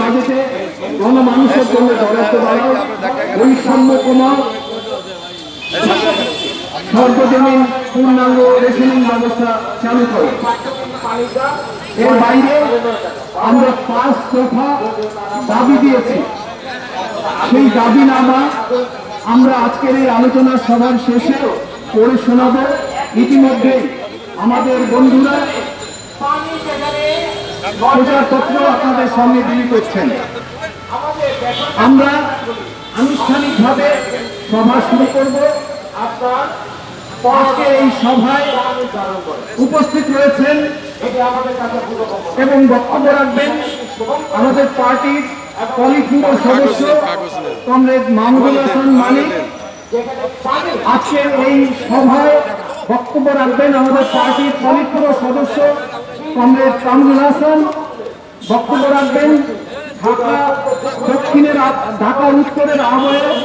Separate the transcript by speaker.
Speaker 1: বাজেটে জন্য বরাদ্দ বাড়াও বৈষম্য সর্বজনীন পূর্ণাঙ্গ রেশনিং ব্যবস্থা চালু করে। এর বাইরে আমরা পাঁচ দফা দাবি দিয়েছি। সেই দাবিনামা আমরা আজকের এই আলোচনা সভার শেষে পড়ে শোনাব। ইতিমধ্যে আমাদের বন্ধুরা প্রচারপত্র আপনাদের সামনে বিলি করছেন। আমরা আনুষ্ঠানিকভাবে সভা শুরু করব। আজকে এই সভায় উপস্থিত রয়েছেন এবং বক্তব্য রাখবেন আমাদের পার্টির পলিটব্যুরো সদস্য কমরেড মাহমুদুল হাসান মালিক আজকের এই সভায় বক্তব্য রাখবেন আমাদের পার্টির পলিটব্যুরো সদস্য কমরেড কামরুল হাসান বক্তব্য রাখবেন ঢাকা দক্ষিণের ঢাকা উত্তরের আহ্বায়ক।